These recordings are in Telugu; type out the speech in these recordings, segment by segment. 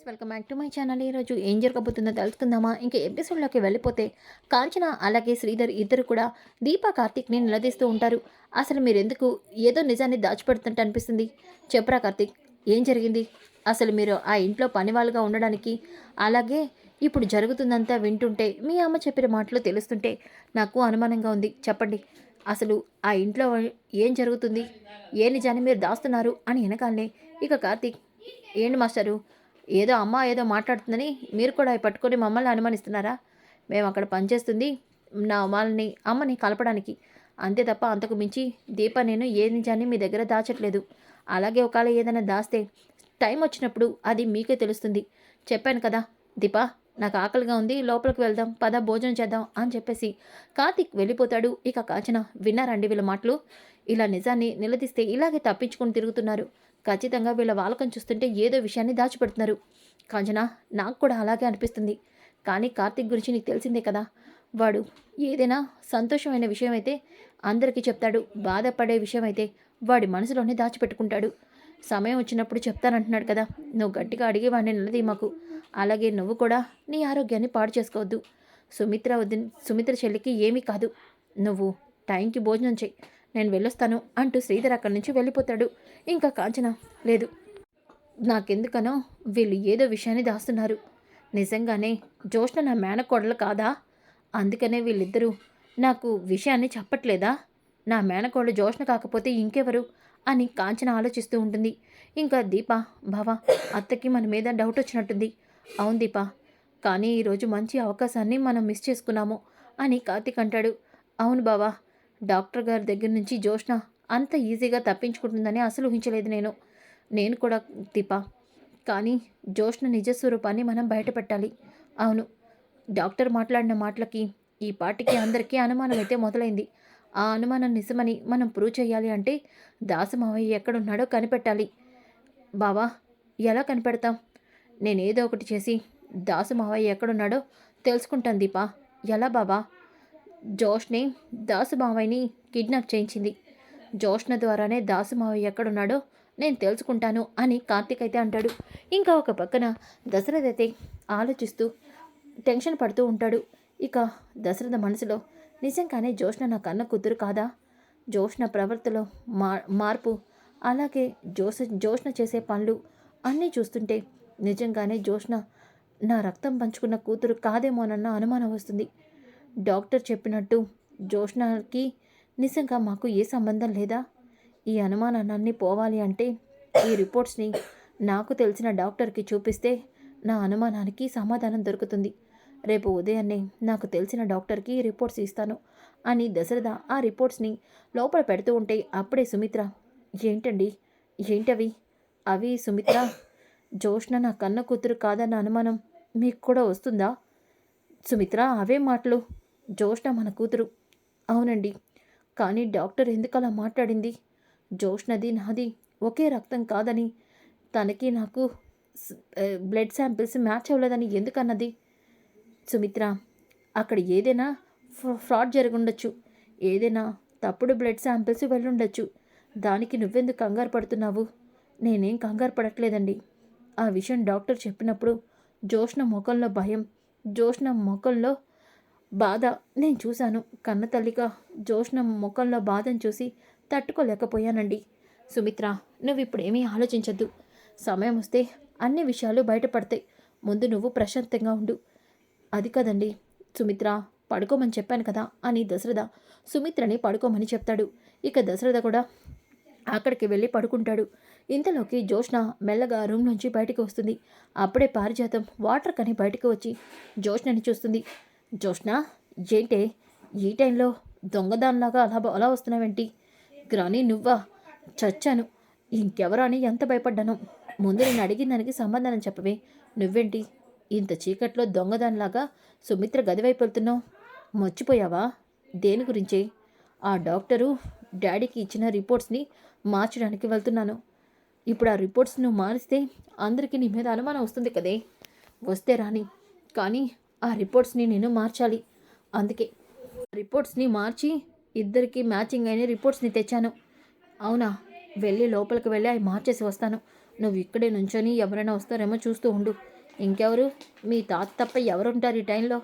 Friends welcome back to my channel. ఈరోజు ఏం జరగబోతుందో తెలుసుకుందామా? ఇంకా ఎపిసోడ్లోకి వెళ్ళిపోతే కాంచన అలాగే శ్రీధర్ ఇద్దరు కూడా దీపా కార్తీక్ని నిలదీస్తూ ఉంటారు. అసలు మీరు ఎందుకు ఏదో నిజాన్ని దాచిపెడుతుంటే అనిపిస్తుంది. చెప్పరా కార్తీక్ ఏం జరిగింది? అసలు మీరు ఆ ఇంట్లో పనివాళ్ళుగా ఉండడానికి అలాగే ఇప్పుడు జరుగుతుందంతా వింటుంటే మీ అమ్మ చెప్పిన మాటలు తెలుస్తుంటే నాకు అనుమానంగా ఉంది. చెప్పండి అసలు ఆ ఇంట్లో ఏం జరుగుతుంది? ఏ నిజాన్ని మీరు దాస్తున్నారు అని వెనకాలనే ఇక కార్తీక్ ఏంటి మాస్టరు? ఏదో అమ్మ ఏదో మాట్లాడుతుందని మీరు కూడా అవి పట్టుకొని మమ్మల్ని అనుమానిస్తున్నారా? మేము అక్కడ పనిచేస్తుంది నా వాళ్ళని అమ్మని కలపడానికి. అంతే తప్ప అంతకు మించి దీప నేను ఏ నిజాన్ని మీ దగ్గర దాచట్లేదు. అలాగే ఒకవేళ ఏదైనా దాస్తే టైం వచ్చినప్పుడు అది మీకే తెలుస్తుంది. చెప్పాను కదా దీపా నాకు ఆకలిగా ఉంది లోపలికి వెళ్దాం పద భోజనం చేద్దాం అని చెప్పేసి కార్తిక్ వెళ్ళిపోతాడు. ఇక కాచన విన్నారండి వీళ్ళ మాటలు? ఇలా నిజాన్ని నిలదీస్తే ఇలాగే తప్పించుకొని తిరుగుతున్నారు. ఖచ్చితంగా వీళ్ళ వాలకం చూస్తుంటే ఏదో విషయాన్ని దాచిపెడుతున్నారు. కాంచన నాకు కూడా అలాగే అనిపిస్తుంది. కానీ కార్తిక్ గురించి నీకు తెలిసిందే కదా. వాడు ఏదైనా సంతోషమైన విషయం అయితే అందరికీ చెప్తాడు. బాధపడే విషయం అయితే వాడి మనసులోనే దాచిపెట్టుకుంటాడు. సమయం వచ్చినప్పుడు చెప్తానంటున్నాడు కదా. నువ్వు గట్టిగా అడిగి వాడిని నిలదీ మాకు. అలాగే నువ్వు కూడా నీ ఆరోగ్యాన్ని పాడు చేసుకోవద్దు. సుమిత్ర వద్దు సుమిత్ర చెల్లికి ఏమీ కాదు. నువ్వు టైంకి భోజనం చేయి. నేను వెళ్ళొస్తాను అంటూ శ్రీధర్ అక్కడి నుంచి వెళ్ళిపోతాడు. ఇంకా కాంచన లేదు. నాకెందుకనో వీళ్ళు ఏదో విషయాన్ని దాస్తున్నారు. నిజంగానే జోష్ణ నా మేనకోడలు కాదా? అందుకనే వీళ్ళిద్దరూ నాకు విషయాన్ని చెప్పట్లేదా? నా మేనకోడలు జోష్ణ కాకపోతే ఇంకెవరు? అని కాంచన ఆలోచిస్తూ ఉంటుంది. ఇంకా దీప భవ అత్తకి మన మీద డౌట్ వచ్చినట్టుంది. అవును దీప కానీ ఈరోజు మంచి అవకాశాన్ని మనం మిస్ చేసుకున్నాము అని కార్తిక్ అంటాడు. అవును బావా డాక్టర్ గారి దగ్గర నుంచి జోష్న అంత ఈజీగా తప్పించుకుంటుందని అసలు ఊహించలేదు నేను. నేను కూడా దీప. కానీ జోష్న నిజస్వరూపాన్ని మనం బయటపెట్టాలి. అవును డాక్టర్ మాట్లాడిన మాటలకి ఈ పాటికి అందరికీ అనుమానం అయితే మొదలైంది. ఆ అనుమానం నిజమని మనం ప్రూవ్ చేయాలి అంటే దాసమావయ్య ఎక్కడున్నాడో కనిపెట్టాలి. బావా ఎలా కనిపెడతాం? నేనేదో ఒకటి చేసి దాసు మావయ్య ఎక్కడున్నాడో తెలుసుకుంటాను దీపా. ఎలా బాబా జోష్ని దాసు మావయ్యని కిడ్నాప్ చేయించింది. జోష్న ద్వారానే దాసు మావయ్య ఎక్కడున్నాడో నేను తెలుసుకుంటాను అని కార్తీక్ అయితే అంటాడు. ఇంకా ఒక పక్కన దశరథ్ అయితే ఆలోచిస్తూ టెన్షన్ పడుతూ ఉంటాడు. ఇక దశరథ మనసులో నిజంగానే జోష్న నా కన్న కూతురు కాదా? జోష్న ప్రవర్తలో మా మార్పు అలాగే జోష జోష్న చేసే పనులు అన్నీ చూస్తుంటే నిజంగానే జోష్న నా రక్తం పంచుకున్న కూతురు కాదేమోనన్న అనుమానం వస్తుంది. డాక్టర్ చెప్పినట్టు జోష్నాకి నిజంగా మాకు ఏ సంబంధం లేదా? ఈ అనుమానాన్ని పోవాలి అంటే ఈ రిపోర్ట్స్ని నాకు తెలిసిన డాక్టర్కి చూపిస్తే నా అనుమానానికి సమాధానం దొరుకుతుంది. రేపు ఉదయాన్నే నాకు తెలిసిన డాక్టర్కి రిపోర్ట్స్ ఇస్తాను అని దశరథ ఆ రిపోర్ట్స్ని లోపల పెడుతూ ఉంటే అప్పుడే సుమిత్ర ఏంటండి? ఏంటవి? అవి సుమిత్ర జోష్న నా కన్న కూతురు కాదన్న అనుమానం మీకు కూడా వస్తుందా? సుమిత్ర అవే మాటలు. జోష్ణ మన కూతురు. అవునండి. కానీ డాక్టర్ ఎందుకు అలా మాట్లాడింది? జోష్నది నాది ఒకే రక్తం కాదని తనకి నాకు బ్లడ్ శాంపిల్స్ మ్యాచ్ అవ్వలేదని ఎందుకన్నది? సుమిత్ర అక్కడ ఏదైనా ఫ్రాడ్ జరుగుండొచ్చు. ఏదైనా తప్పుడు బ్లడ్ శాంపిల్స్ వెళ్ళుండొచ్చు. దానికి నువ్వెందుకు కంగారు పడుతున్నావు? నేనేం కంగారు పడట్లేదండి. ఆ విషయం డాక్టర్ చెప్పినప్పుడు జోష్ణ ముఖంలో భయం. జోష్ణ ముఖంలో బాధ. నేను చూశాను. కన్న తల్లిగా ముఖంలో బాధను చూసి తట్టుకోలేకపోయానండి. సుమిత్ర నువ్వు ఇప్పుడేమీ ఆలోచించద్దు. సమయం వస్తే అన్ని విషయాలు బయటపడతాయి. ముందు నువ్వు ప్రశాంతంగా ఉండు. అది కదండి. సుమిత్ర పడుకోమని చెప్పాను కదా అని దశరథ సుమిత్రని పడుకోమని చెప్తాడు. ఇక దశరథ కూడా అక్కడికి వెళ్ళి పడుకుంటాడు. ఇంతలోకి జోష్న మెల్లగా రూమ్ నుంచి బయటకు వస్తుంది. అప్పుడే పారిజాతం వాటర్ కని బయటకు వచ్చి జోష్నని చూస్తుంది. జోష్ణ ఏంటే ఈ టైంలో దొంగదానిలాగా అలా అలా వస్తున్నావేంటి? గ్రాని నువ్వా? చచ్చాను. ఇంకెవరో అని ఎంత భయపడ్డాను. ముందు నేను అడిగిన దానికి సమాధానం చెప్పవే. నువ్వేంటి? ఇంత చీకట్లో దొంగదానిలాగా సుమిత్ర గదివైపు వెళ్తున్నావు. మర్చిపోయావా? దేని గురించి? ఆ డాక్టరు డాడీకి ఇచ్చిన రిపోర్ట్స్ని మార్చడానికి వెళ్తున్నాను. ఇప్పుడు ఆ రిపోర్ట్స్ నువ్వు మారిస్తే అందరికీ నీ మీద అనుమానం వస్తుంది కదే. వస్తే రాని కానీ ఆ రిపోర్ట్స్ని నేను మార్చాలి. అందుకే రిపోర్ట్స్ని మార్చి ఇద్దరికి మ్యాచింగ్ అయిన రిపోర్ట్స్ని తెచ్చాను. అవునా? వెళ్ళి లోపలికి వెళ్ళి అవి మార్చేసి వస్తాను. నువ్వు ఇక్కడే నుంచొని ఎవరైనా వస్తారేమో చూస్తూ ఉండు. ఇంకెవరు? మీ తాత తప్ప ఎవరుంటారు ఈ టైంలో?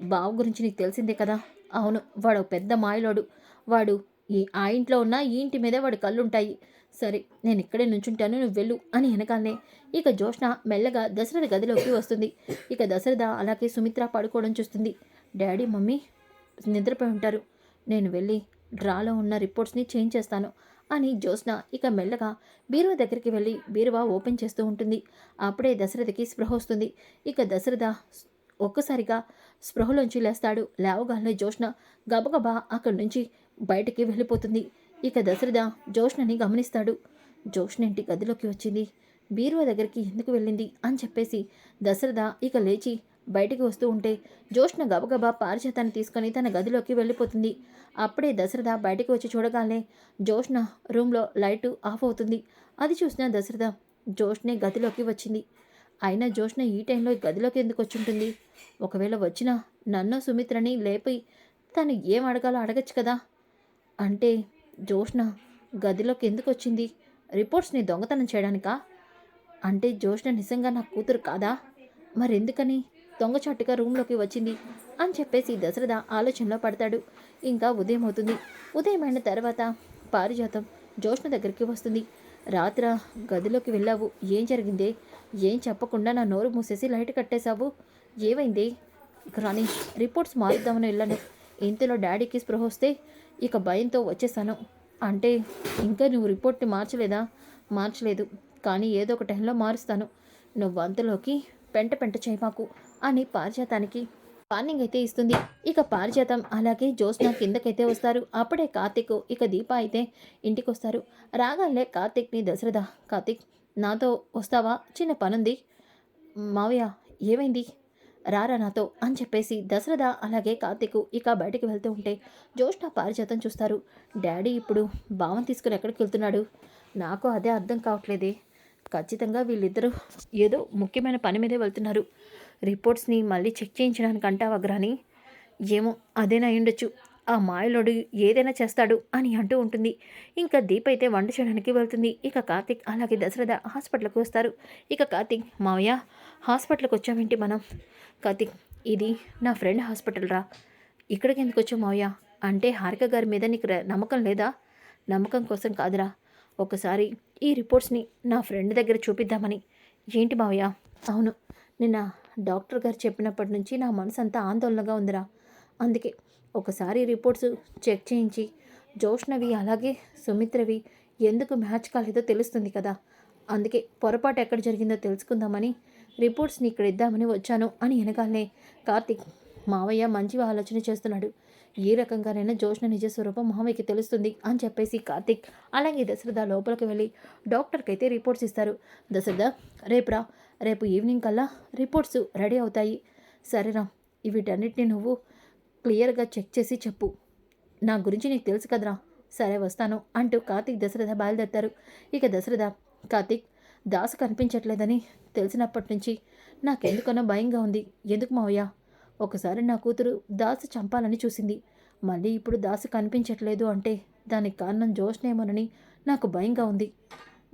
బావ గురించి నీకు తెలిసిందే కదా? అవును వాడు ఒక పెద్ద మాయలోడు. వాడు ఈ ఆ ఇంట్లో ఉన్న ఈ ఇంటి మీదే వాడి కళ్ళుంటాయి. సరే నేను ఇక్కడే నుంచుంటాను నువ్వు వెళ్ళు అని వెనకాలనే. ఇక జోష్ణ మెల్లగా దశరథ గదిలోకి వస్తుంది. ఇక దశరథ అలాగే సుమిత్ర పడుకోవడం చూస్తుంది. డాడీ మమ్మీ నిద్రపోయి ఉంటారు. నేను వెళ్ళి డ్రాలో ఉన్న రిపోర్ట్స్ని చేంజ్ చేస్తాను అని జ్యోత్స్న ఇక మెల్లగా బీరువా దగ్గరికి వెళ్ళి బీరువా ఓపెన్ చేస్తూ ఉంటుంది. అప్పుడే దశరథకి స్పృహ వస్తుంది. ఇక దశరథ ఒక్కసారిగా స్పృహలోంచి లేస్తాడు. లేవగానే జోష్న గబగబా అక్కడి నుంచి బయటికి వెళ్ళిపోతుంది. ఇక దశరథ జోష్ణని గమనిస్తాడు. జోష్ణ ఇంటి గదిలోకి వచ్చింది. బీరువా దగ్గరికి ఎందుకు వెళ్ళింది అని చెప్పేసి దశరథ ఇక లేచి బయటికి వస్తూ ఉంటే జోష్ణ గబగబా పారిజాతాన్ని తీసుకొని తన గదిలోకి వెళ్ళిపోతుంది. అప్పుడే దశరథ బయటికి వచ్చి చూడగానే జోష్న రూమ్లో లైటు ఆఫ్ అవుతుంది. అది చూసిన దశరథ జోష్నే గదిలోకి వచ్చింది. అయినా జోష్ణ ఈ టైంలో గదిలోకి ఎందుకు వచ్చుంటుంది ఒకవేళ వచ్చినా నన్ను సుమిత్రని లేపి తను ఏం అడగాలో అడగచ్చు కదా? అంటే జోష్న గదిలోకి ఎందుకు వచ్చింది రిపోర్ట్స్ని దొంగతనం చేయడానికా? అంటే జోష్న నిజంగా నా కూతురు కాదా? మరెందుకని? దొంగచాటుగా రూమ్లోకి వచ్చింది అని చెప్పేసి దశరథ ఆలోచనలో పడతాడు. ఇంకా ఉదయం అవుతుంది. ఉదయం అయిన తర్వాత పారిజాతం జోష్న దగ్గరికి వస్తుంది. రాత్ర గదిలోకి వెళ్ళావు. ఏం జరిగిందే? ఏం చెప్పకుండా నా నోరు మూసేసి లైట్ కట్టేశావు? ఏమైంది? కానీ రిపోర్ట్స్ మారుద్దామని వెళ్ళాను. ఇంతలో డాడీకి స్పృహ వస్తే ఇక భయంతో వచ్చేసాను. అంటే ఇంకా నువ్వు రిపోర్ట్ని మార్చలేదా? మార్చలేదు. కానీ ఏదో ఒక టైంలో మారుస్తాను. నువ్వు అంతలోకి పెంట పెంట చేయమాకు అని పారిజాతానికి వార్నింగ్ అయితే ఇస్తుంది. ఇక పారిజాతం అలాగే జ్యోత్స్న కిందకైతే వస్తారు. అప్పుడే కార్తిక్ ఇక దీప అయితే ఇంటికి వస్తారు రాగానే కార్తిక్ని దశరథ కార్తిక్ నాతో వస్తావా? చిన్న పనుంది. మావయ్య ఏమైంది? రారా నాతో అని చెప్పేసి దశరథ అలాగే కార్తిక్ ఇక బయటికి వెళ్తూ ఉంటే జ్యోష్ణ పారిజాతం చూస్తారు. డాడీ ఇప్పుడు భావం తీసుకుని ఎక్కడికి వెళ్తున్నాడు? నాకు అదే అర్థం కావట్లేదే. ఖచ్చితంగా వీళ్ళిద్దరూ ఏదో ముఖ్యమైన పని మీదే వెళ్తున్నారు. రిపోర్ట్స్ని మళ్ళీ చెక్ చేయించడానికి అంటావా గ్రాని? ఏమో అదేనా ఉండొచ్చు ఆ మాయలోడు ఏదైనా చేస్తాడు అని అంటూ ఉంటుంది. ఇంకా దీప్ అయితే వంట చేయడానికి వెళ్తుంది. ఇక కార్తిక్ అలాగే దశరథ హాస్పిటల్కి వస్తారు. ఇక కార్తిక్ మావయ్య హాస్పిటల్కి వచ్చామేంటి మనం? కార్తిక్ ఇది నా ఫ్రెండ్ హాస్పిటల్ రా. ఇక్కడికి ఎందుకు వచ్చావు మావయ్య? అంటే హారిక గారి మీద నీకు నమ్మకం లేదా? నమ్మకం కోసం కాదురా. ఒకసారి ఈ రిపోర్ట్స్ని నా ఫ్రెండ్ దగ్గర చూపిద్దామని. ఏంటి మావయ్య? అవును నిన్న డాక్టర్ గారు చెప్పినప్పటి నుంచి నా మనసు అంతా ఆందోళనగా ఉందిరా. అందుకే ఒకసారి రిపోర్ట్స్ చెక్ చేయించి జోష్నవి అలాగే సుమిత్రవి ఎందుకు మ్యాచ్ కాలేదో తెలుస్తుంది కదా. అందుకే పొరపాటు ఎక్కడ జరిగిందో తెలుసుకుందామని రిపోర్ట్స్ని ఇక్కడ ఇద్దామని వచ్చాను అని వెనకాలనే కార్తిక్ మావయ్య మంచి ఆలోచన చేస్తున్నాడు. ఏ రకంగానైనా జోష్న నిజ స్వరూపం మావయ్యకి తెలుస్తుంది అని చెప్పేసి కార్తిక్ అలాగే దశరథ లోపలికి వెళ్ళి డాక్టర్కి అయితే రిపోర్ట్స్ ఇస్తారు. దశరథ రేపురా రేపు ఈవినింగ్ కల్లా రిపోర్ట్స్ రెడీ అవుతాయి. సరేరా. వీటన్నిటిని నువ్వు క్లియర్గా చెక్ చేసి చెప్పు. నా గురించి నీకు తెలుసు కదరా. సరే వస్తాను అంటూ కార్తిక్ దశరథ బయలుదేరతారు. ఇక దశరథ కార్తీక్ దాసు కనిపించట్లేదని తెలిసినప్పటి నుంచి నాకెందుకనో భయంగా ఉంది. ఎందుకు మావయ్య? ఒకసారి నా కూతురు దాసు చంపాలని చూసింది. మళ్ళీ ఇప్పుడు దాసు కనిపించట్లేదు అంటే దానికి కారణం జోష్నేమోనని నాకు భయంగా ఉంది.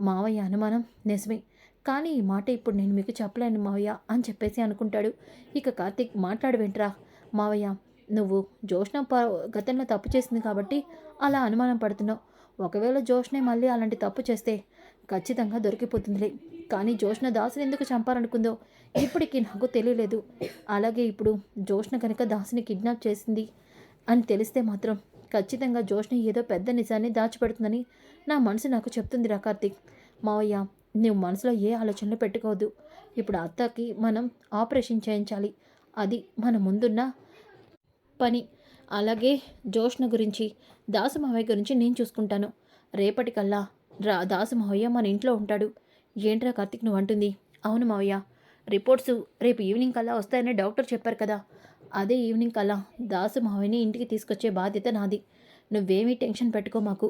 మావయ్య అనుమానం నిజమే. కానీ ఈ మాట ఇప్పుడు నేను మీకు చెప్పలేను మావయ్య అని చెప్పేసి అనుకుంటాడు. ఇక కార్తీక్ మాట్లాడవేంట్రా? మావయ్య నువ్వు జోష్న ప గతంలో తప్పు చేసింది కాబట్టి అలా అనుమానం పడుతున్నావు. ఒకవేళ జోష్నే మళ్ళీ అలాంటి తప్పు చేస్తే ఖచ్చితంగా దొరికిపోతుందిలే. కానీ జోష్న దాసుని ఎందుకు చంపాలనుకుందో ఇప్పటికీ నాకు తెలియలేదు. అలాగే ఇప్పుడు జోష్న కనుక దాసుని కిడ్నాప్ చేసింది అని తెలిస్తే మాత్రం ఖచ్చితంగా జోష్ని ఏదో పెద్ద నిజాన్ని దాచిపెడుతుందని నా మనసు నాకు చెప్తుందిరా కార్తీక్. మావయ్య నువ్వు మనసులో ఏ ఆలోచనలు పెట్టుకోవద్దు. ఇప్పుడు అత్తకి మనం ఆపరేషన్ చేయించాలి. అది మన ముందున్న పని. అలాగే జోష్న గురించి దాసు మావయ్య గురించి నేను చూసుకుంటాను. రేపటికల్లా రా దాసు మావయ్య మన ఇంట్లో ఉంటాడు. ఏంట్రా కార్తీక్ నువ్వు అంటుంది. అవును మావయ్య రిపోర్ట్స్ రేపు ఈవినింగ్ కల్లా వస్తాయని డాక్టర్ చెప్పారు కదా. అదే ఈవినింగ్ కల్లా దాసు మావయ్యని ఇంటికి తీసుకొచ్చే బాధ్యత నాది. నువ్వేమీ టెన్షన్ పెట్టుకో మాకు.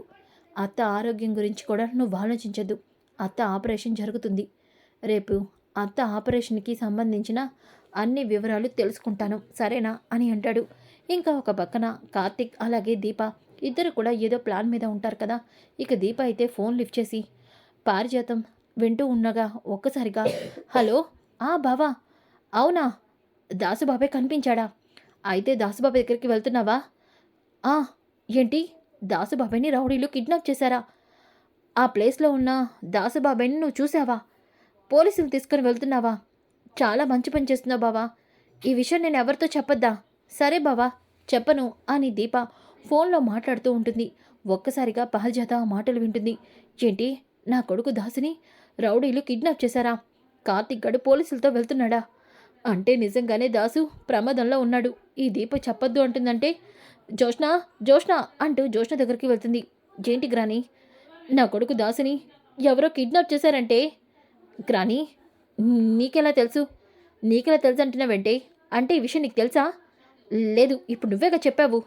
అత్త ఆరోగ్యం గురించి కూడా నువ్వు ఆలోచించద్దు. అత్త ఆపరేషన్ జరుగుతుంది. రేపు అత్త ఆపరేషన్కి సంబంధించిన అన్ని వివరాలు తెలుసుకుంటాను. సరేనా అని అంటాడు. ఇంకా ఒక పక్కన కార్తిక్ అలాగే దీప ఇద్దరు కూడా ఏదో ప్లాన్ మీద ఉంటారు కదా. ఇక దీప అయితే ఫోన్ లిఫ్ట్ చేసి పారిజాతం వింటూ ఉండగా ఒక్కసారిగా హలో ఆ బావా అవునా దాసుబాబే కనిపించాడా? అయితే దాసుబాబు దగ్గరికి వెళ్తున్నావా? ఆ ఏంటి దాసుబాబాయ్ని రౌడీలు కిడ్నాప్ చేశారా? ఆ ప్లేస్లో ఉన్న దాసుబాబాయ్ని నువ్వు చూసావా పోలీసులు తీసుకొని వెళ్తున్నావా? చాలా మంచి పని చేస్తున్నావు బావా. ఈ విషయం నేను ఎవరితో చెప్పొద్దా? సరే బావా చెప్పను అని దీప ఫోన్లో మాట్లాడుతూ ఉంటుంది. ఒక్కసారిగా పహల్జాత ఆ మాటలు వింటుంది. ఏంటి నా కొడుకు దాసుని రౌడీలు కిడ్నాప్ చేశారా? కార్తిక్ గడు పోలీసులతో వెళ్తున్నాడా? అంటే నిజంగానే దాసు ప్రమాదంలో ఉన్నాడు. ఈ దీప చెప్పొద్దు అంటుందంటే జోష్ణ జోష్ణ అంటూ జోష్ణ దగ్గరికి వెళ్తుంది. ఏంటి గ్రాని? నా కొడుకు దాసుని ఎవరో కిడ్నాప్ చేశారంటే? గ్రాని నీకెలా తెలుసు? నీకెలా తెలుసు అంటున్నావంటే అంటే ఈ విషయం నీకు తెలుసా? లేదు ఇప్పుడు నువ్వేగా చెప్పావు.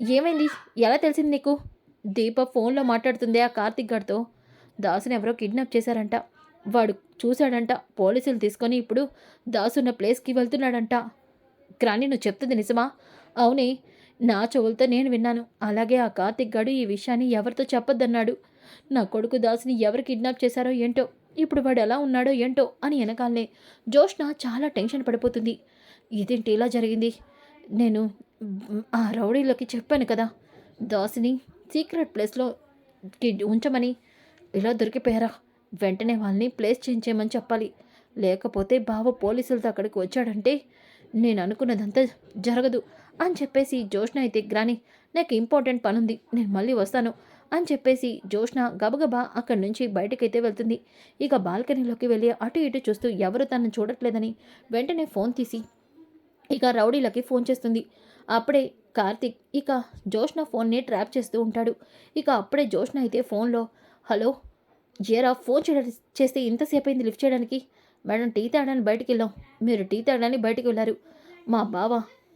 ఏమైంది? ఎలా తెలిసింది నీకు? దీప ఫోన్లో మాట్లాడుతుంది ఆ కార్తిక్ గారితో. దాసుని ఎవరో కిడ్నాప్ చేశారంట. వాడు చూశాడంట. పోలీసులు తీసుకొని ఇప్పుడు దాసున్న ప్లేస్కి వెళ్తున్నాడంట. గ్రాని నువ్వు చెప్తుంది నిజమా? అవునే. నా చెవులతో నేను విన్నాను. అలాగే ఆ కార్తిక్ గాడు ఈ విషయాన్ని ఎవరితో చెప్పొద్దన్నాడు. నా కొడుకు దాసుని ఎవరు కిడ్నాప్ చేశారో ఏంటో? ఇప్పుడు వాడు ఎలా ఉన్నాడో ఏంటో? అని వెనకాలనే జోష్న చాలా టెన్షన్ పడిపోతుంది. ఇదేంటి ఇలా జరిగింది? నేను ఆ రౌడీలోకి చెప్పాను కదా. దాసిని సీక్రెట్ ప్లేస్లో ఉంచమని ఇలా దొరికిపోయారా? వెంటనే వాళ్ళని ప్లేస్ చేయించేయమని చెప్పాలి. లేకపోతే బావ పోలీసులతో అక్కడికి వచ్చాడంటే నేను అనుకున్నదంతా జరగదు అని చెప్పేసి జోష్న అయితే గ్రాని నాకు ఇంపార్టెంట్ పని ఉంది నేను మళ్ళీ వస్తాను అని చెప్పేసి జోష్న గబగబా అక్కడి నుంచి బయటకైతే వెళ్తుంది. ఇక బాల్కనీలోకి వెళ్ళి అటు ఇటు చూస్తూ ఎవరు తనను చూడట్లేదని వెంటనే ఫోన్ తీసి ఇక రౌడీలకి ఫోన్ చేస్తుంది. అప్పుడే కార్తిక్ ఇక జోష్న ఫోన్ని ట్రాప్ చేస్తూ ఉంటాడు. ఇక అప్పుడే జోష్న అయితే ఫోన్లో హలో ఏరా ఫోన్ చేయడం చేస్తే ఇంతసేపు అయింది లిఫ్ట్ చేయడానికి? మేడం టీ తాగడానికి బయటికి వెళ్ళాం. మీరు టీ తాగడానికి బయటికి వెళ్ళారు. మా బావ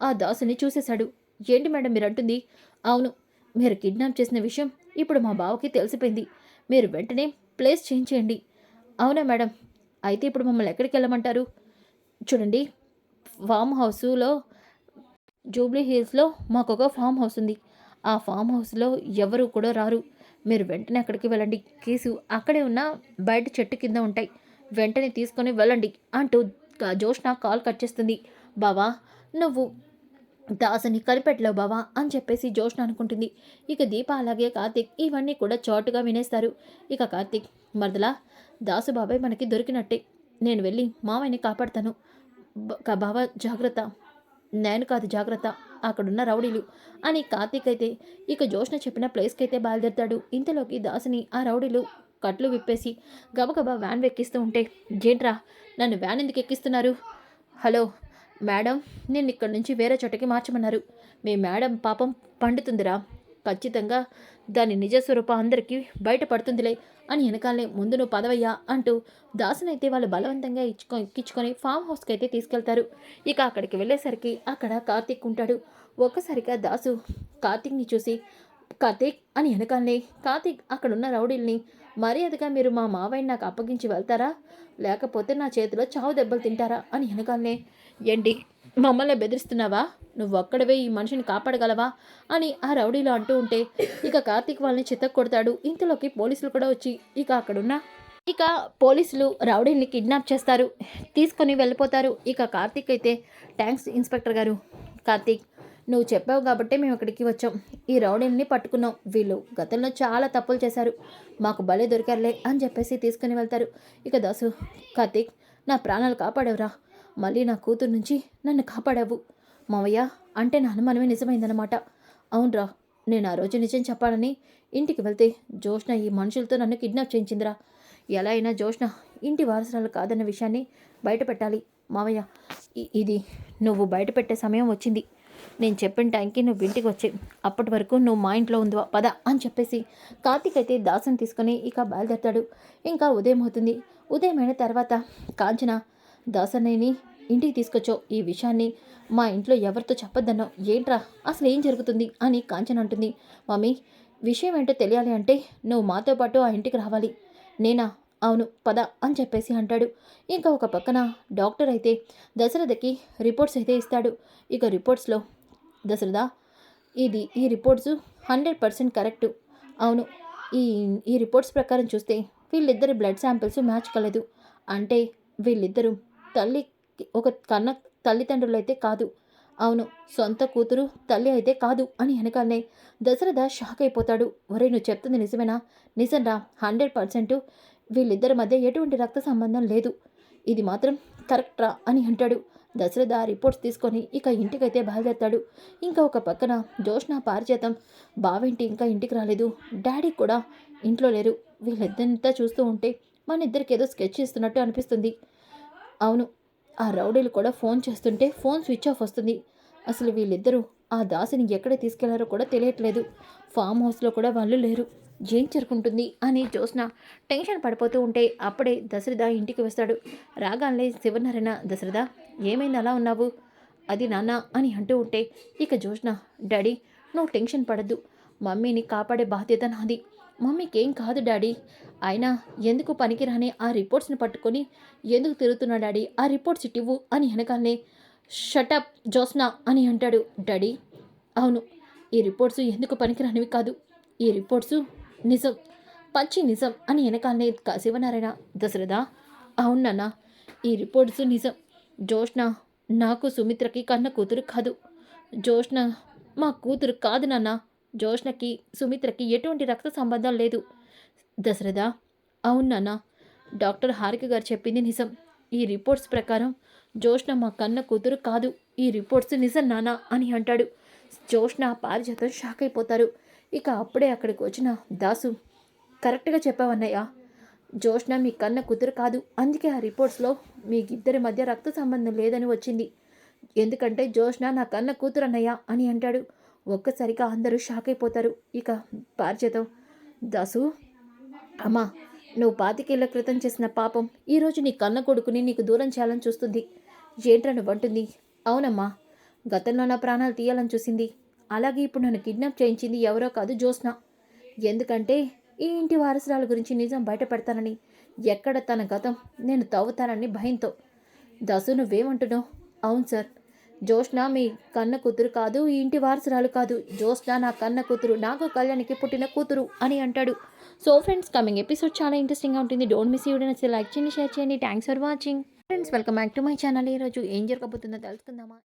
ఆ దాసుని చూసేశాడు. ఏంటి మేడం మీరు అంటుంది అవును మీరు కిడ్నాప్ చేసిన విషయం ఇప్పుడు మా బావకి తెలిసిపోయింది. మీరు వెంటనే ప్లేస్ చేంజ్ చేయండి. అవునా మేడం అయితే ఇప్పుడు మమ్మల్ని ఎక్కడికి వెళ్ళమంటారు? చూడండి ఫామ్ హౌస్లో జూబ్లీ హిల్స్లో మాకు ఒక ఫామ్ హౌస్ ఉంది ఆ ఫామ్ హౌస్లో ఎవరు కూడా రారు. మీరు వెంటనే అక్కడికి వెళ్ళండి. కేసు అక్కడే ఉన్న బయట చెట్టు కింద ఉంటాయి. వెంటనే తీసుకొని వెళ్ళండి అంటూ క- జోష్న కాల్ కట్ చేస్తుంది. బావా నువ్వు దాసని కనిపెట్టలేవు బావా అని చెప్పేసి జోష్న అనుకుంటుంది. ఇక దీప అలాగే కార్తిక్ ఇవన్నీ కూడా చాటుగా వినేస్తారు. ఇక కార్తిక్ మరదలా దాసు బాబాయ్ మనకి దొరికినట్టే. నేను వెళ్ళి మామయ్యని కాపాడతాను. బావా జాగ్రత్త. నేను కాదు జాగ్రత్త. అక్కడున్న రౌడీలు. అని కార్తీక్ అయితే ఇక జోష్న చెప్పిన ప్లేస్కి అయితే బయలుదేరుతాడు. ఇంతలోకి దాసుని ఆ రౌడీలు కట్లు విప్పేసి గబగబా వ్యాన్ ఎక్కిస్తూ ఉంటే జేంట్రా నన్ను వ్యాన్ ఎందుకు ఎక్కిస్తున్నారు? హలో మేడం నేను ఇక్కడి నుంచి వేరే చోటకి మార్చమన్నారు. మీ మేడం పాపం పండుతుందిరా. ఖచ్చితంగా దాని నిజ స్వరూపం అందరికీ బయటపడుతుందిలే అని వెనకాలే ముందు నువ్వు పదవయ్యా అంటూ దాసునైతే వాళ్ళు బలవంతంగా ఇచ్చుకో ఎక్కించుకొని ఫామ్ హౌస్కి అయితే తీసుకెళ్తారు. ఇక అక్కడికి వెళ్ళేసరికి అక్కడ కార్తీక్ ఉంటాడు. ఒక్కసారిగా దాసు కార్తీక్ని చూసి కార్తీక్ అని వెనకాలనే కార్తీక్ అక్కడున్న రౌడీల్ని మర్యాదగా మీరు మా మావయ్య నాకు అప్పగించి వెళ్తారా? లేకపోతే నా చేతిలో చావు దెబ్బలు తింటారా? అని వెనకాలనే ఏంటి? మమ్మల్ని బెదిరిస్తున్నావా? నువ్వు ఒక్కడవే ఈ మనిషిని కాపాడగలవా? అని ఆ రౌడీలో అంటూ ఉంటే ఇక కార్తీక్ వాళ్ళని చిత్తకు కొడతాడు ఇంతలోకి పోలీసులు కూడా వచ్చి ఇక అక్కడున్న ఇక పోలీసులు రౌడీని కిడ్నాప్ చేస్తారు. తీసుకొని వెళ్ళిపోతారు. ఇక కార్తీక్ అయితే థ్యాంక్స్ ఇన్స్పెక్టర్ గారు. కార్తీక్ నువ్వు చెప్పావు కాబట్టే మేము ఇక్కడికి వచ్చాం. ఈ రౌడీని పట్టుకున్నాం. వీళ్ళు గతంలో చాలా తప్పులు చేశారు. మాకు భలే దొరికారులే అని చెప్పేసి తీసుకుని వెళ్తారు. ఇక దాసు కార్తీక్ నా ప్రాణాలు కాపాడవురా? మళ్ళీ నా కూతురు నుంచి నన్ను కాపాడావు. మావయ్య అంటే నా అనుమానమే నిజమైందనమాట అవునరా నేను ఆ రోజు నిజం చెప్పాలని ఇంటికి వెళ్తే జోష్న ఈ మనుషులతో నన్ను కిడ్నాప్ చేయించిందిరా. ఎలా అయినా జోష్న ఇంటి వారసురాలు కాదన్న విషయాన్ని బయట పెట్టాలి మావయ్య ఇది నువ్వు బయటపెట్టే సమయం వచ్చింది. నేను చెప్పిన టైంకి నువ్వు ఇంటికి వచ్చే అప్పటి వరకు నువ్వు మా ఇంట్లో ఉందివా? పద అని చెప్పేసి కార్తీక్ అయితే దాసం తీసుకొని ఇక బయలుదేరతాడు. ఇంకా ఉదయం అవుతుంది. ఉదయం అయిన తర్వాత కాంచన దాసనేని ఇంటికి తీసుకొచ్చో ఈ విషయాన్ని మా ఇంట్లో ఎవరితో చెప్పొద్దన్నావు ఏంట్రా? అసలు ఏం జరుగుతుంది? అని కాంచన అంటుంది. మమ్మీ విషయం ఏంటో తెలియాలి అంటే నువ్వు మాతో పాటు ఆ ఇంటికి రావాలి. నేనా? అవును పద అని చెప్పేసి అంటాడు. ఇంకా ఒక పక్కన డాక్టర్ అయితే దశరథకి రిపోర్ట్స్ అయితే ఇస్తాడు. ఇక రిపోర్ట్స్లో దశరథ ఇది ఈ రిపోర్ట్స్ హండ్రెడ్ పర్సెంట్ కరెక్టు. అవును ఈ ఈ రిపోర్ట్స్ ప్రకారం చూస్తే వీళ్ళిద్దరి బ్లడ్ శాంపిల్స్ మ్యాచ్ కలదు. అంటే వీళ్ళిద్దరూ తల్లి ఒక కన్న తల్లిదండ్రులు అయితే కాదు. అవును సొంత కూతురు తల్లి అయితే కాదు అని వెనకాలనే దశరథ షాక్ అయిపోతాడు. ఒరే నువ్వు చెప్తుంది నిజమేనా? నిజంరా హండ్రెడ్ పర్సెంట్ వీళ్ళిద్దరి మధ్య ఎటువంటి రక్త సంబంధం లేదు. ఇది మాత్రం కరెక్ట్రా అని అంటాడు. దశరథ రిపోర్ట్స్ తీసుకొని ఇక ఇంటికైతే బయలుదేరతాడు. ఇంకా ఒక పక్కన జోష్న పారిచేతం బావేంటి ఇంకా ఇంటికి రాలేదు? డాడీ కూడా ఇంట్లో లేరు. వీళ్ళిద్దరింతా చూస్తూ ఉంటే మన ఇద్దరికి ఏదో స్కెచ్ ఇస్తున్నట్టు అనిపిస్తుంది. అవును. ఆ రౌడీలు కూడా ఫోన్ చేస్తుంటే ఫోన్ స్విచ్ ఆఫ్ వస్తుంది. అసలు వీళ్ళిద్దరూ ఆ దాసిని ఎక్కడ తీసుకెళ్ళారో కూడా తెలియట్లేదు. ఫామ్ హౌస్లో కూడా వాళ్ళు లేరు. ఏం జరుగుంటుంది అని జ్యోత్స్న టెన్షన్ పడిపోతూ ఉంటే అప్పుడే దశరథ ఇంటికి వస్తాడు. రాగానే శివనారాయణ దశరథ ఏమైంది? అలా ఉన్నావు? అది నాన్న? అని అంటూ ఉంటే ఇక జ్యోత్స్న డాడీ నువ్వు టెన్షన్ పడద్దు. మమ్మీని కాపాడే బాధ్యత నాది. మమ్మీకేం కాదు డాడీ. అయినా ఎందుకు పనికిరాని ఆ రిపోర్ట్స్ని పట్టుకొని ఎందుకు తిరుగుతున్నా డాడీ? ఆ రిపోర్ట్స్ ఇటివ్వు అని వెనకాలనే షటప్ జోస్నా అని అంటాడు డాడీ. అవును ఈ రిపోర్ట్స్ ఎందుకు పనికిరానివి కాదు? ఈ రిపోర్ట్స్ నిజం పచ్చి నిజం అని వెనకాలనే శివనారాయణ దశరథ అవును నాన్న ఈ రిపోర్ట్స్ నిజం. జోష్న నాకు సుమిత్రకి కన్న కూతురు కాదు. జోష్ణ మా కూతురు కాదు నాన్న. జోష్నకి సుమిత్రకి ఎటువంటి రక్త సంబంధం లేదు. దశరథ అవును నాన్న డాక్టర్ హారిక గారు చెప్పింది నిజం. ఈ రిపోర్ట్స్ ప్రకారం జోష్న మా కన్న కూతురు కాదు. ఈ రిపోర్ట్స్ నిజం నాన్న అని అంటాడు. జోష్న పారిజాతం షాక్ అయిపోతారు. ఇక అప్పుడే అక్కడికి వచ్చిన దాసు కరెక్ట్గా చెప్పావన్నయ్య జోష్న మీ కన్న కూతురు కాదు. అందుకే ఆ రిపోర్ట్స్లో మీ ఇద్దరి మధ్య రక్త సంబంధం లేదని వచ్చింది. ఎందుకంటే జోష్న నా కన్న కూతురు అన్నయ్య అని అంటాడు. ఒక్కసారిగా అందరూ షాక్ అయిపోతారు. ఇక పారిజాతం దాసు అమ్మా నువ్వు పాతికేళ్ళ క్రితం చేసిన పాపం. ఈరోజు నీ కన్న కొడుకుని నీకు దూరం చేయాలని చూస్తుంది. ఏంట్రా నువ్వంటుంది అవునమ్మా గతంలో నా ప్రాణాలు తీయాలని చూసింది. అలాగే ఇప్పుడు నన్ను కిడ్నాప్ చేయించింది ఎవరో కాదు జ్యోత్స్న. ఎందుకంటే ఈ ఇంటి వారసురాల గురించి నిజం బయటపెడతానని ఎక్కడ తన గతం నేను తవ్వుతానని భయంతో. దసు నువ్వేమంటున్నావు? అవును సార్. జోష్న మీ కన్న కూతురు కాదు ఈ ఇంటి వారసురాలు కాదు. జోష్న నా కన్న కూతురు నాకు కళ్యాణికి పుట్టిన కూతురు అని అంటాడు. సో ఫ్రెండ్స్ కమింగ్ ఎపిసోడ్ చాలా ఇంట్రెస్టింగ్గా ఉంటుంది. డోంట్ మిస్ యూ నచ్చితే లైక్ చేయండి షేర్ చేయండి. Thanks for watching friends welcome back to my channel ఈరోజు ఏం జరగబోతుందో తెలుసుకుందామా?